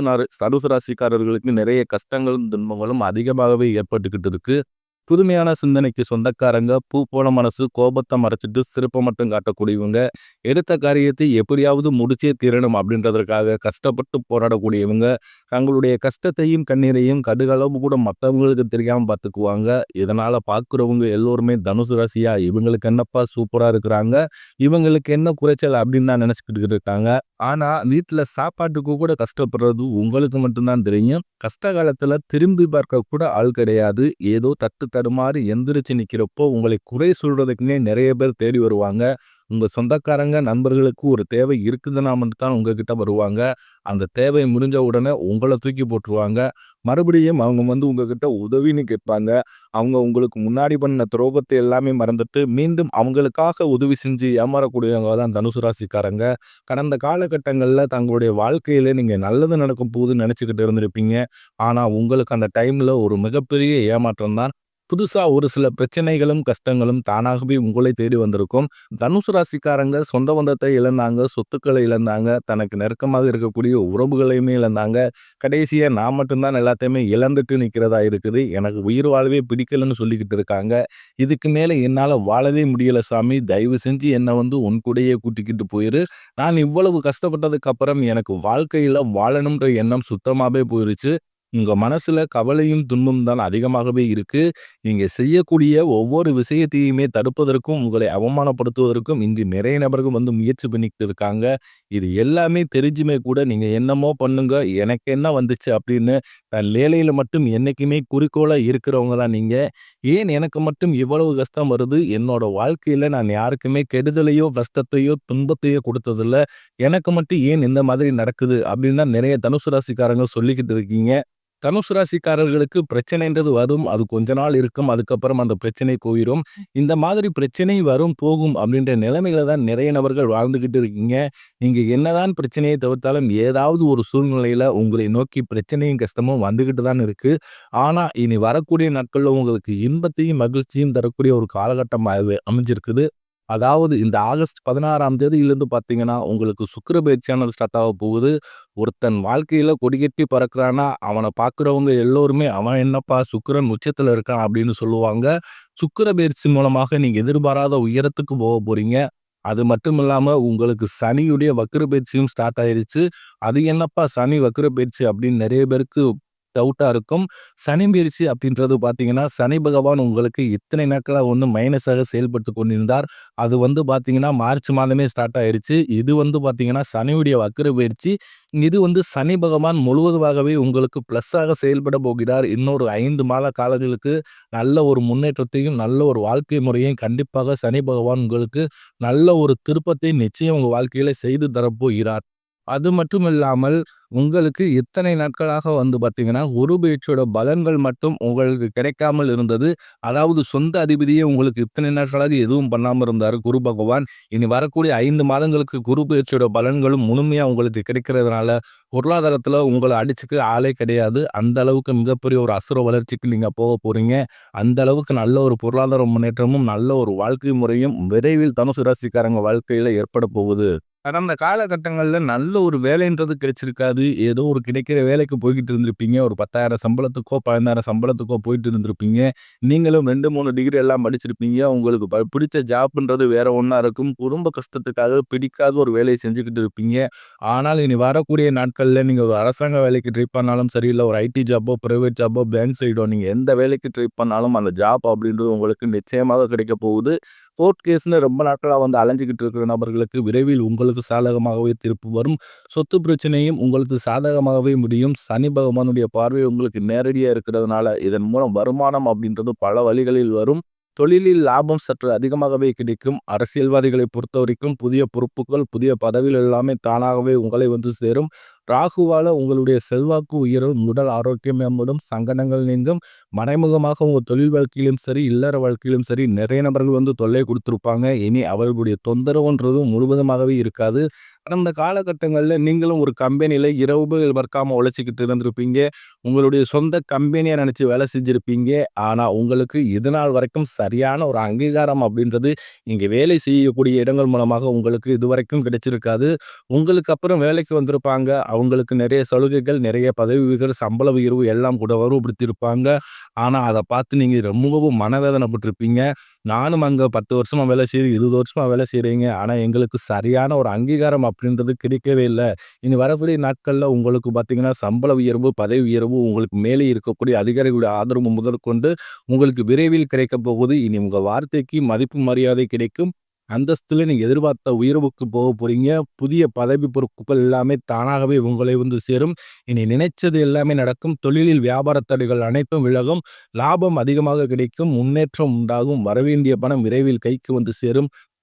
நாறு தனுசு ராசிக்காரர்களுக்கு நிறைய கஷ்டங்களும், துன்பங்களும் அதிகமாகவே ஏற்பட்டுக்கிட்டு இருக்குது புதுமையான சிந்தனைக்கு சொந்தக்காரங்க. பூ போன மனசு, கோபத்தை மறைச்சிட்டு சிறப்பை மட்டும் காட்டக்கூடியவங்க. எடுத்த காரியத்தை எப்படியாவது முடிச்சே தீரணும் அப்படின்றதற்காக கஷ்டப்பட்டு போராடக்கூடியவங்க. தங்களுடைய கஷ்டத்தையும், கண்ணீரையும் கடுகளவு கூட மற்றவங்களுக்கு தெரியாமல் பார்த்துக்குவாங்க. இதனால் பார்க்குறவங்க எல்லோருமே தனுசு ராசியாக இவங்களுக்கு என்னப்பா சூப்பராக இருக்கிறாங்க. இவங்களுக்கு என்ன குறைச்சல் அப்படின்னு தான் நினச்சிக்கிட்டு இருக்காங்க. ஆனால் வீட்டில் சாப்பாட்டுக்கு கூட கஷ்டப்படுறது உங்களுக்கு மட்டும்தான் தெரியும். கஷ்ட காலத்தில் திரும்பி பார்க்க கூட ஆள் கிடையாது. ஏதோ தட்டு தடுமாறி எந்திரிச்சு நிற்கிறப்போ உங்களை குறை சொல்றதுக்குன்னே நிறைய பேர் தேடி வருவாங்க. உங்க சொந்தக்காரங்க, நண்பர்களுக்கு ஒரு தேவை இருக்குதுன்னா மட்டும் தான் உங்ககிட்ட வருவாங்க. அந்த தேவை முடிஞ்ச உடனே உங்களை தூக்கி போட்டுருவாங்க. மறுபடியும் அவங்க வந்து உங்ககிட்ட உதவின்னு கேட்பாங்க. அவங்க உங்களுக்கு முன்னாடி பண்ண துரோகத்தை எல்லாமே மறந்துட்டு, மீண்டும் அவங்களுக்காக உதவி செஞ்சு ஏமாறக்கூடியவங்க தான் தனுசு ராசிக்காரங்க. கடந்த காலகட்டங்களில் தங்களுடைய வாழ்க்கையில நீங்க நல்லது நடக்கும் போகுதுன்னு நினைச்சுக்கிட்டு இருந்திருப்பீங்க. ஆனா உங்களுக்கு அந்த டைம்ல ஒரு மிகப்பெரிய ஏமாற்றம் தான். புதுசாக ஒரு சில பிரச்சனைகளும், கஷ்டங்களும் தானாகவே உங்களை தேடி வந்திருக்கும். தனுசு ராசிக்காரங்க சொந்த பந்தத்தை இழந்தாங்க, சொத்துக்களை இழந்தாங்க, தனக்கு நெருக்கமாக இருக்கக்கூடிய உறவுகளையுமே இழந்தாங்க. கடைசியாக நான் மட்டும்தான் எல்லாத்தையுமே இழந்துட்டு நிற்கிறதா இருக்குது. எனக்கு உயிர் வாழவே பிடிக்கலன்னு சொல்லிக்கிட்டு இருக்காங்க. இதுக்கு மேலே என்னால் வாழவே முடியல சாமி. தயவு செஞ்சு என்னை வந்து உன் கூடயே கூட்டிக்கிட்டு போயிரு. நான் இவ்வளவு கஷ்டப்பட்டதுக்கு அப்புறம் எனக்கு வாழ்க்கையில் வாழணும்ன்ற எண்ணம் சுத்தமாகவே போயிருச்சு. உங்கள் மனசில் கவலையும், துன்பமும் தான் அதிகமாகவே இருக்குது நீங்கள் செய்யக்கூடிய ஒவ்வொரு விஷயத்தையுமே தடுப்பதற்கும், உங்களை அவமானப்படுத்துவதற்கும் இங்கு நிறைய நபர்கள் வந்து முயற்சி பண்ணிக்கிட்டு இருக்காங்க. இது எல்லாமே தெரிஞ்சுமே கூட நீங்கள் என்னமோ பண்ணுங்க, எனக்கு என்ன வந்துச்சு அப்படின்னு தன் வேலையில் மட்டும் என்றைக்குமே குறிக்கோளாக இருக்கிறவங்க தான் நீங்கள் ஏன் எனக்கு மட்டும் இவ்வளவு கஷ்டம் வருது? என்னோட வாழ்க்கையில் நான் யாருக்குமே கெடுதலையோ, கஷ்டத்தையோ, துன்பத்தையோ கொடுத்ததில்ல. எனக்கு மட்டும் ஏன் இந்த மாதிரி நடக்குது? அப்படின்னு தான் நிறைய தனுசு ராசிக்காரங்க சொல்லிக்கிட்டு இருக்கீங்க. தனுசு ராசிக்காரர்களுக்கு பிரச்சனைன்றது வரும். அது கொஞ்ச நாள் இருக்கும். அதுக்கப்புறம் அந்த பிரச்சனை போயிடும் இந்த மாதிரி பிரச்சனை வரும், போகும் அப்படின்ற நிலைமைகளை தான் நிறைய நபர்கள் வாழ்ந்துக்கிட்டு இருக்கீங்க. நீங்கள் என்னதான் பிரச்சனையை தவிர்த்தாலும் ஏதாவது ஒரு சூழ்நிலையில் உங்களை நோக்கி பிரச்சனையும், கஷ்டமும் வந்துக்கிட்டு தான் இருக்குது ஆனால் இனி வரக்கூடிய நாட்களில் உங்களுக்கு இன்பத்தையும், மகிழ்ச்சியும் தரக்கூடிய ஒரு காலகட்டமாகவே அமைஞ்சிருக்குது. அதாவது இந்த ஆகஸ்ட் பதினாறாம் தேதியிலேருந்து பார்த்தீங்கன்னா, உங்களுக்கு சுக்கர பயிற்சியானது ஸ்டார்ட் ஆக போகுது. ஒருத்தன் வாழ்க்கையில் கொடிகட்டி பறக்கிறான்னா, அவனை பார்க்குறவங்க எல்லோருமே, "அவன் என்னப்பா சுக்கிரன் உச்சத்தில் இருக்கான்" அப்படின்னு சொல்லுவாங்க. சுக்கர பயிற்சி மூலமாக நீங்கள் எதிர்பாராத உயரத்துக்கு போக போகிறீங்க அது மட்டும் இல்லாமல் உங்களுக்கு சனியுடைய வக்கர பயிற்சியும் ஸ்டார்ட் ஆயிருச்சு. அது என்னப்பா சனி வக்கர பயிற்சி அப்படின்னு நிறைய பேருக்கு டவுட்டாக இருக்கும். சனி பயிற்சி அப்படின்றது பார்த்தீங்கன்னா, சனி பகவான் உங்களுக்கு இத்தனை நாட்களாக வந்து மைனஸாக செயல்பட்டு கொண்டிருந்தார். அது வந்து பார்த்தீங்கன்னா, மார்ச் மாதமே ஸ்டார்ட் ஆயிடுச்சு இது வந்து பார்த்தீங்கன்னா, சனியுடைய வக்கர பயிற்சி இது வந்து சனி பகவான் முழுவதுமாகவே உங்களுக்கு ப்ளஸ்ஸாக செயல்பட போகிறார். இன்னொரு ஐந்து மாத காலங்களுக்கு நல்ல ஒரு முன்னேற்றத்தையும், நல்ல ஒரு வாழ்க்கை முறையும் கண்டிப்பாக சனி பகவான் உங்களுக்கு நல்ல ஒரு திருப்பத்தை நிச்சயம் உங்கள் வாழ்க்கையில் செய்து தரப்போகிறார். அது மட்டும் இல்லாமல் உங்களுக்கு இத்தனை நாட்களாக வந்து பார்த்தீங்கன்னா, ஒரு பேச்சோட பலன்கள் மட்டும் உங்களுக்கு கிடைக்காமல் இருந்தது. அதாவது சொந்த அதிபதியே உங்களுக்கு இத்தனை நாட்களாக எதுவும் பண்ணாமல் இருந்தார் குரு பகவான். இனி வரக்கூடிய ஐந்து மாதங்களுக்கு குரு பேச்சோட பலன்களும் முழுமையாக உங்களுக்கு கிடைக்கிறதுனால, பொருளாதாரத்தில் உங்களை அடிச்சுக்க ஆளே கிடையாது. அந்த அளவுக்கு மிகப்பெரிய ஒரு அசுர வளர்ச்சிக்கு நீங்கள் போக போகிறீங்க அந்த அளவுக்கு நல்ல ஒரு பொருளாதார முன்னேற்றமும், நல்ல ஒரு வாழ்க்கை முறையும் விரைவில் தனுசு ராசிக்காரங்க வாழ்க்கையில் ஏற்பட போகுது. கடந்த காலகட்டங்களில் நல்ல ஒரு வேலைன்றது கிடைச்சிருக்காது. ஏதோ ஒரு கிடைக்கிற வேலைக்கு போய்கிட்டு இருந்திருப்பீங்க. ஒரு 10,000 சம்பளத்துக்கோ, 15,000 சம்பளத்துக்கோ போயிட்டு இருந்திருப்பீங்க. நீங்களும் 2, 3 டிகிரி எல்லாம் படிச்சிருப்பீங்க. உங்களுக்கு ப பிடிச்ச ஜாப்ன்றது வேற ஒன்றா இருக்கும். குடும்ப கஷ்டத்துக்காக பிடிக்காத ஒரு வேலையை செஞ்சுக்கிட்டு இருப்பீங்க. ஆனால் இனி வரக்கூடிய நாட்களில் நீங்கள் ஒரு அரசாங்க வேலைக்கு ட்ரை பண்ணாலும் சரி, இல்லை ஒரு ஐடி ஜாப்போ, ப்ரைவேட் ஜாப்போ, பேங்க் சைடோ நீங்கள் எந்த வேலைக்கு ட்ரை பண்ணாலும் அந்த ஜாப் அப்படின்றது உங்களுக்கு நிச்சயமாக கிடைக்க போகுது. கோர்ட் கேஸ்ன்னு ரொம்ப நாட்களாக வந்து அலைஞ்சிக்கிட்டு இருக்கிற நபர்களுக்கு விரைவில் உங்களுக்கு சாதகமாகவே தீர்ப்பு வரும். சொத்து பிரச்சனையும் உங்களுக்கு சாதகமாகவே முடியும். சனி பகவானுடைய பார்வை உங்களுக்கு நேரடியாக இருக்கிறதுனால, இதன் மூலம் வருமானம் அப்படின்றது பல வழிகளில் வரும். தொழிலில் லாபம் சற்று அதிகமாகவே கிடைக்கும். அரசியல்வாதிகளை பொறுத்தவரைக்கும் புதிய பொறுப்புகள், புதிய பதவிகள் எல்லாமே தானாகவே உங்களை வந்து சேரும். ராகுவால உங்களுடைய செல்வாக்கு உயரும், உடல் ஆரோக்கியம் மேம்படும், சங்கடங்கள் நீங்கும். மறைமுகமாக உங்கள் தொழில் வாழ்க்கையிலும் சரி, இல்லற வாழ்க்கையிலும் சரி நிறைய நபர்கள் வந்து தொல்லை கொடுத்துருப்பாங்க இனி அவர்களுடைய தொந்தரவுன்றது முழுவதுமாகவே இருக்காது. கடந்த காலகட்டங்களில் நீங்களும் ஒரு கம்பெனியில் இரவுகள் பார்க்காம உழைச்சிக்கிட்டு இருந்திருப்பீங்க. உங்களுடைய சொந்த கம்பெனியை நினச்சி வேலை செஞ்சுருப்பீங்க ஆனால் உங்களுக்கு இதுநாள் வரைக்கும் சரியான ஒரு அங்கீகாரம் அப்படின்றது இங்கே வேலை செய்யக்கூடிய இடங்கள் மூலமாக உங்களுக்கு இது வரைக்கும் கிடைச்சிருக்காது. உங்களுக்கு அப்புறம் வேலைக்கு வந்திருப்பாங்க. அவங்களுக்கு நிறைய சலுகைகள், நிறைய பதவி உயர்வு, சம்பள உயர்வு எல்லாம் கூட வருவப்படுத்தியிருப்பாங்க ஆனால் அதை பார்த்து நீங்கள் ரொம்பவும் மனவேதனைப்பட்டிருப்பீங்க. நானும் அங்கே பத்து வருஷமாக வேலை செய்கிறேன் இருபது வருஷமாக வேலை செய்கிறீங்க ஆனால் எங்களுக்கு சரியான ஒரு அங்கீகாரம் அப்படின்றது கிடைக்கவே இல்லை இனி வரக்கூடிய நாட்களில் உங்களுக்கு பார்த்தீங்கன்னா, சம்பள உயர்வு, பதவி உயர்வு, உங்களுக்கு மேலே இருக்கக்கூடிய அதிகாரிகளுடைய ஆதரவு முதற்கொண்டு உங்களுக்கு விரைவில் கிடைக்கப் போகுது. இனி உங்கள் வார்த்தைக்கு மதிப்பு, மரியாதை கிடைக்கும். அந்தஸ்தில் நீங்கள் எதிர்பார்த்த உயர்வுக்கு போக போகிறீங்க புதிய பதவி பொறுப்புகள் எல்லாமே தானாகவே உங்களை வந்து சேரும். இனி நினைச்சது எல்லாமே நடக்கும். தொழிலில் வியாபார தடைகள் அனைத்தும் விலகும். லாபம் அதிகமாக கிடைக்கும். முன்னேற்றம் உண்டாகும். வரவேண்டிய பணம் விரைவில் கைக்கு வந்து சேரும்.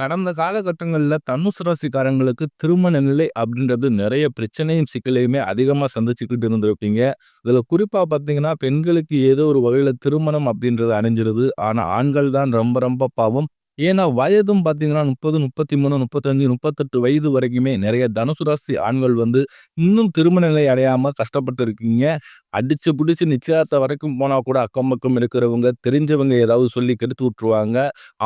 கடந்த காலகட்டங்களில் தனுசு ராசிக்காரங்களுக்கு திருமண நிலை அப்படின்றது நிறைய பிரச்சனையும், சிக்கலையுமே அதிகமாக சந்திச்சுக்கிட்டு இருந்திருப்பீங்க. இதில் குறிப்பாக பார்த்தீங்கன்னா, பெண்களுக்கு ஏதோ ஒரு வகையில் திருமணம் அப்படின்றது அணிஞ்சிருது ஆனால் ஆண்கள் தான் ரொம்ப ரொம்ப பாவம். ஏன்னா வயதும் பார்த்தீங்கன்னா 30, 33, 35, 38 வயது வரைக்குமே நிறைய தனுசு ராசி ஆண்கள் வந்து இன்னும் திருமண நிலை அடையாமல் கஷ்டப்பட்டு இருக்கீங்க. அடிச்சு பிடிச்சி நிச்சயதார்த்தம் வரைக்கும் போனால் கூட அக்கம் பக்கம் இருக்கிறவங்க, தெரிஞ்சவங்க ஏதாவது சொல்லி கெடுத்து விட்ருவாங்க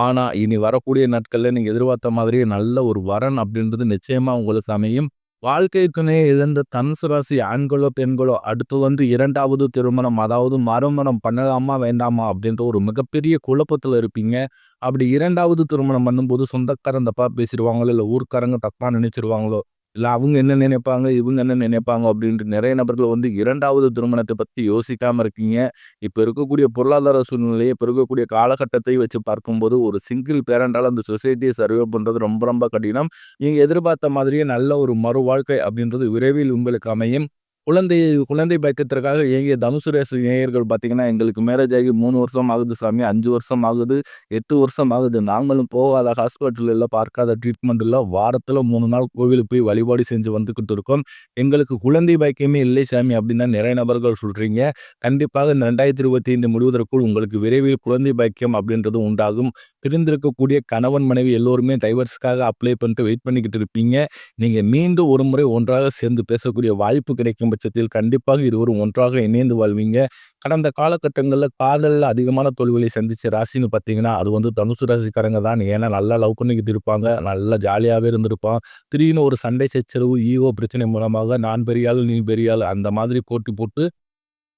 ஆனால் இனி வரக்கூடிய நாட்களில் நீங்கள் எதிர்பார்த்த மாதிரியே நல்ல ஒரு வரன் அப்படின்றது நிச்சயமாக உங்களுக்கு அமையும். வாழ்க்கைக்குனே இழந்த தனுசு ராசி ஆண்களோ, பெண்களோ அடுத்து வந்து இரண்டாவது திருமணம் அதாவது மறுமணம் பண்ணலாமா? வேண்டாமா? அப்படின்ற ஒரு மிகப்பெரிய குழப்பத்தில் இருப்பீங்க. அப்படி இரண்டாவது திருமணம் பண்ணும்போது சொந்தக்காரங்க தப்பா பேசிடுவாங்களோ இல்லை ஊர்க்காரங்க தப்பாக நினைச்சிருவாங்களோ, இல்லை அவங்க என்ன நினைப்பாங்க, இவங்க என்ன நினைப்பாங்க அப்படின்ட்டு நிறைய நபர்கள் வந்து இரண்டாவது திருமணத்தை பற்றி யோசிக்காமல் இருக்கீங்க. இப்போ இருக்கக்கூடிய பொருளாதார சூழ்நிலையை இப்போ இருக்கக்கூடிய காலகட்டத்தை வச்சு பார்க்கும்போது ஒரு சிங்கிள் பேரண்டால் அந்த சொசைட்டியை சர்வே பண்ணுறது ரொம்ப ரொம்ப கடினம். நீங்கள் எதிர்பார்த்த மாதிரியே நல்ல ஒரு மறு வாழ்க்கை அப்படின்றது விரைவில் உங்களுக்கு அமையும். குழந்தை குழந்தை பக்கத்திற்காக இயங்கிய தனுசு ராசி பார்த்தீங்கன்னா, எங்களுக்கு மேரேஜ் ஆகி மூணு வருஷம் ஆகுது சாமி, அஞ்சு வருஷம் ஆகுது, எட்டு வருஷம் ஆகுது. நாங்களும் போகாத ஹாஸ்பிட்டல் பார்க்காத ட்ரீட்மெண்ட் இல்ல. வாரத்துல 3 நாள் கோவிலுக்கு போய் வழிபாடு செஞ்சு வந்துக்கிட்டு இருக்கோம். எங்களுக்கு குழந்தை பாக்கியமே இல்லை சாமி அப்படின்னு தான் நிறைய நபர்கள் சொல்கிறீங்க கண்டிப்பாக இந்த 2025 முடிவதற்குள் உங்களுக்கு விரைவில் குழந்தை பாக்கியம் அப்படின்றது உண்டாகும். பிரிந்திருக்கக்கூடிய கணவன், மனைவி எல்லோருமே டைவர்ஸ்க்காக அப்ளை பண்ணிட்டு வெயிட் பண்ணிக்கிட்டு இருப்பீங்க. நீங்கள் மீண்டும் ஒரு முறை ஒன்றாக சேர்ந்து பேசக்கூடிய வாய்ப்பு கிடைக்கும் பட்சத்தில் கண்டிப்பாக இருவரும் ஒன்றாக இணைந்து வாழ்வீங்க. கடந்த காலகட்டங்களில் காதலில் அதிகமான தோல்விகளை சந்திச்ச ராசின்னு பார்த்தீங்கன்னா, அது வந்து தனுசு ராசிக்காரங்க தான். ஏன்னா நல்லா லவ் பண்ணிக்கிட்டு இருப்பாங்க. நல்லா ஜாலியாகவே இருந்திருப்பான். திடீர்னு ஒரு சண்டை, சச்சரவு, ஈகோ பிரச்சனை மூலமாக நான் பெரியாள் நீ பெரியாள் அந்த மாதிரி போட்டி போட்டு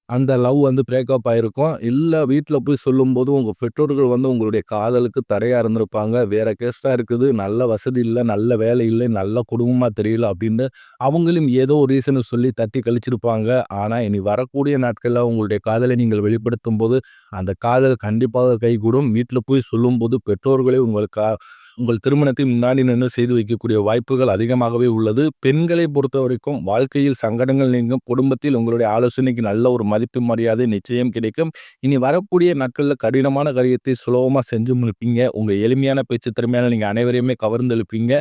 அந்த லவ் வந்து பிரேக்கப் ஆகிருக்கும் இல்லை வீட்டில் போய் சொல்லும்போது உங்கள் பெற்றோர்கள் வந்து உங்களுடைய காதலுக்கு தடையாக இருந்திருப்பாங்க. வேறு கேஸ்டாக இருக்குது. நல்ல வசதி இல்லை நல்ல வேலை இல்லை, நல்ல குடும்பமாக தெரியல அப்படின்னு அவங்களும் ஏதோ ஒரு ரீசனை சொல்லி தட்டி கழிச்சிருப்பாங்க. ஆனால் இனி வரக்கூடிய நாட்களில் உங்களுடைய காதலை நீங்கள் வெளிப்படுத்தும் போது அந்த காதல் கண்டிப்பாக கைகூடும். வீட்டில் போய் சொல்லும்போது பெற்றோர்களே உங்களுக்கு உங்கள் திருமணத்தை முன்னாடி நின்று செய்து வைக்கக்கூடிய வாய்ப்புகள் அதிகமாகவே உள்ளது. பெண்களை பொறுத்தவரைக்கும் வாழ்க்கையில் சங்கடங்கள் நீங்கும். குடும்பத்தில் உங்களுடைய ஆலோசனைக்கு நல்ல ஒரு மதிப்பு, மரியாதை நிச்சயம் கிடைக்கும். இனி வரக்கூடிய நாட்களில் கடினமான காரியத்தை சுலபமாக செஞ்சு முடிப்பீங்க. உங்கள் எளிமையான பேச்சு திறமையான நீங்கள் அனைவரையுமே கவர்ந்தெழுப்பீங்க.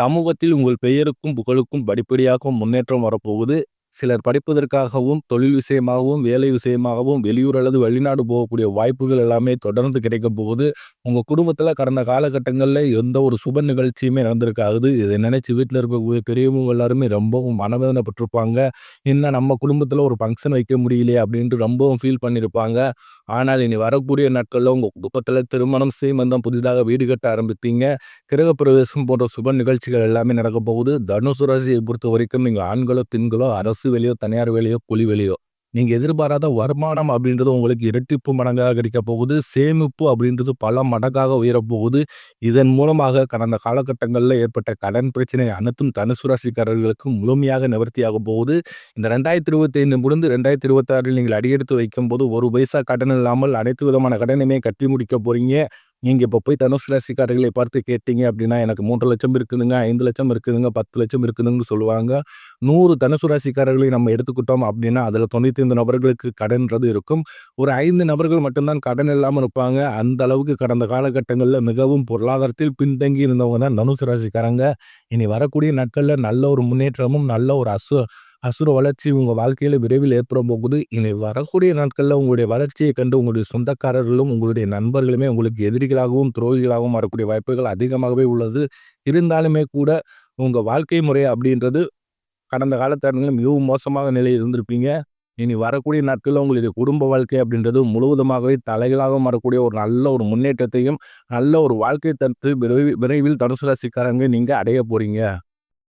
சமூகத்தில் உங்கள் பெயருக்கும், புகழுக்கும் படிப்படியாகவும் முன்னேற்றம் வரப்போகுது. சிலர் படிப்பதற்காகவும், தொழில் விஷயமாகவும், வேலை விஷயமாகவும் வெளியூர் அல்லது வெளிநாடு போகக்கூடிய வாய்ப்புகள் எல்லாமே தொடர்ந்து கிடைக்க போகுது. உங்கள் குடும்பத்தில் கடந்த காலகட்டங்களில் எந்த ஒரு சுப நிகழ்ச்சியுமே நடந்திருக்காது. இதை நினச்சி வீட்டில் இருக்கக்கூடிய பெரியவங்க எல்லாருமே ரொம்பவும் மனவேதனைப்பட்டிருப்பாங்க. என்ன நம்ம குடும்பத்தில் ஒரு ஃபங்க்ஷன் வைக்க முடியலையே அப்படின்ட்டு ரொம்பவும் ஃபீல் பண்ணியிருப்பாங்க. ஆனால் இனி வரக்கூடிய நாட்களில் உங்கள் குடும்பத்தில் திருமணம், சீமந்தம், புதிதாக வீடு கட்ட ஆரம்பிப்பீங்க. கிரகப்பிரவேசம் போன்ற சுப நிகழ்ச்சிகள் எல்லாமே நடக்கப்போகுது தனுசு ராசியை பொறுத்தவரைக்கும் நீங்கள் ஆண்களோ, பெண்களோ அரசு வேலையோ, தனியார் வேலையோ, கூலி வேலையோ நீங்கள் எதிர்பாராத வருமானம் அப்படின்றது உங்களுக்கு இரட்டிப்பு மடங்காக கிடைக்கப் போகுது. சேமிப்பு அப்படின்றது பல மடங்காக உயரப்போகுது இதன் மூலமாக கடந்த காலகட்டங்களில் ஏற்பட்ட கடன் பிரச்சனை அனைத்தும் தனுசு ராசிக்காரர்களுக்கு முழுமையாக நிவர்த்தியாகப் போகுது. இந்த 2025 முடிந்து 2026ல் நீங்கள் அடியெடுத்து வைக்கும்போது, ஒரு பைசா கடன் இல்லாமல் அனைத்து விதமான கடனையுமே கட்டி முடிக்க போகிறீங்க நீங்கள் இப்போ போய் தனுசு ராசிக்காரர்களை பார்த்து கேட்டீங்க அப்படின்னா, எனக்கு 3,00,000 இருக்குதுங்க, ஐந்து லட்சம் இருக்குதுங்க, பத்து லட்சம் இருக்குதுங்கன்னு சொல்லுவாங்க. நூறு தனுசு ராசிக்காரர்களை நம்ம எடுத்துக்கிட்டோம் அப்படின்னா, அதில் தொண்ணூற்றி ஐந்து நபர்களுக்கு கடன்றது இருக்கும். ஒரு ஐந்து நபர்கள் மட்டும்தான் கடன் இல்லாமல் இருப்பாங்க. அந்த அளவுக்கு கடந்த காலகட்டங்களில் மிகவும் பொருளாதாரத்தில் பின்தங்கி இருந்தவங்க தான் தனுசு ராசிக்காரங்க. இனி வரக்கூடிய நாட்களில் நல்ல ஒரு முன்னேற்றமும், நல்ல ஒரு அசு அசுர வளர்ச்சி உங்கள் வாழ்க்கையில் விரைவில் ஏற்பட போகுது. இனி வரக்கூடிய நாட்களில் உங்களுடைய வளர்ச்சியை கண்டு உங்களுடைய சொந்தக்காரர்களும், உங்களுடைய நண்பர்களுமே உங்களுக்கு எதிரிகளாகவும், துரோகிகளாகவும் வரக்கூடிய வாய்ப்புகள் அதிகமாகவே உள்ளது. இருந்தாலுமே கூட உங்கள் வாழ்க்கை முறை அப்படின்றது கடந்த காலகட்டங்கள்ல மிகவும் மோசமாக நிலையில் இருந்திருப்பீங்க. இனி வரக்கூடிய நாட்களில் உங்களுடைய குடும்ப வாழ்க்கை அப்படின்றது முழுவதுமாகவே தலைகீழாக மாறக்கூடிய ஒரு நல்ல ஒரு முன்னேற்றத்தையும், நல்ல ஒரு வாழ்க்கை தடுத்து விரைவில் விரைவில் தனுசு ராசிக்காரங்க நீங்கள் அடைய போகிறீங்க